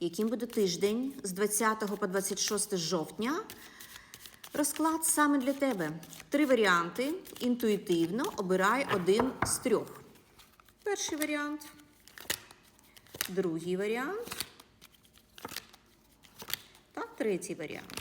яким буде тиждень з 20 по 26 жовтня. Розклад саме для тебе. Три варіанти. Інтуїтивно обирай один з трьох. Перший варіант, другий варіант та третій варіант.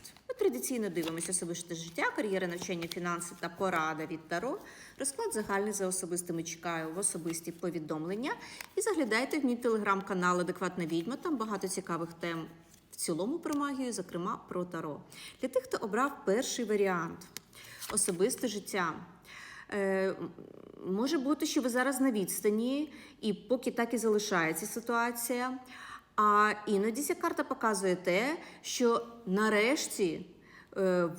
Традиційно дивимося особисте життя, кар'єра, навчання, фінанси та порада від Таро. Розклад загальний за особистими чекаю в особисті повідомлення. І заглядайте в мій телеграм-канал Адекватна відьма. Там багато цікавих тем в цілому про магію, зокрема про Таро. Для тих, хто обрав перший варіант особисте життя. Е, може бути, що ви зараз на відстані, і поки так і залишається ситуація. А іноді ця карта показує те, що нарешті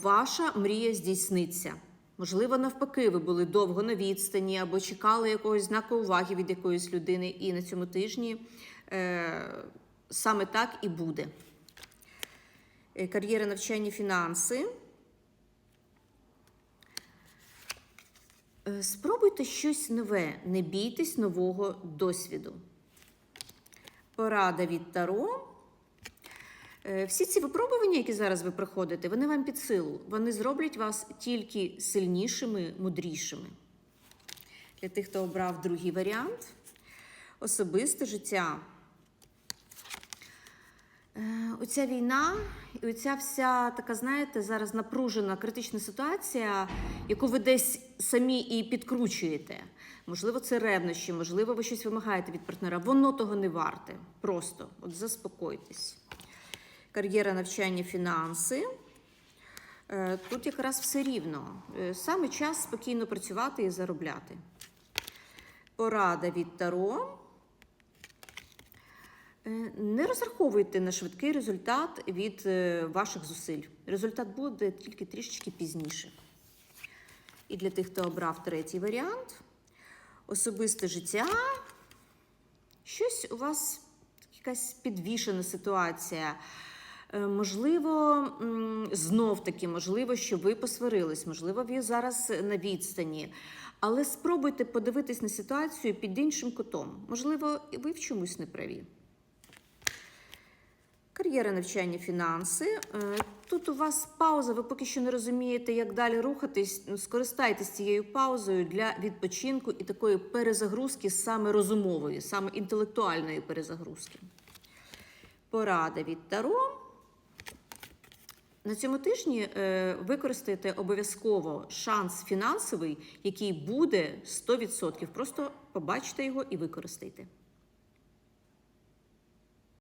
ваша мрія здійсниться. Можливо, навпаки, ви були довго на відстані або чекали якогось знаку уваги від якоїсь людини, і на цьому тижні е, саме так і буде. Е, Кар'єра навчання, фінанси. Е, Спробуйте щось нове, не бійтесь нового досвіду. Порада від Таро. Е, Всі ці випробування, які зараз ви проходите, вони вам під силу. Вони зроблять вас тільки сильнішими, мудрішими. Для тих, хто обрав другий варіант, особисте життя. Е, Оця війна і оця вся така, знаєте, зараз напружена критична ситуація, яку ви десь самі і підкручуєте. Можливо, це ревнощі, можливо, ви щось вимагаєте від партнера. Воно того не варте. Просто от заспокойтесь. Кар'єра, навчання, фінанси. Е, Тут якраз все рівно. Е, Саме час спокійно працювати і заробляти. Порада від Таро. Е, Не розраховуйте на швидкий результат від ваших зусиль. Результат буде тільки трішечки пізніше. І для тих, хто обрав третій варіант, особисте життя. Щось у вас якась підвішена ситуація. Е, Можливо, знов таки, можливо, що ви посварились, можливо, ви зараз на відстані. Але спробуйте подивитись на ситуацію під іншим кутом. Можливо, ви в чомусь не праві. Кар'єра навчання, фінанси. Е, Тут у вас пауза, ви поки що не розумієте, як далі рухатись. Ну, Скористайтесь цією паузою для відпочинку і такої перезагрузки саме розумової, саме інтелектуальної перезагрузки. Порада від Таро. На цьому тижні е, використайте обов'язково шанс фінансовий, який буде 100%. Просто побачте його і використайте.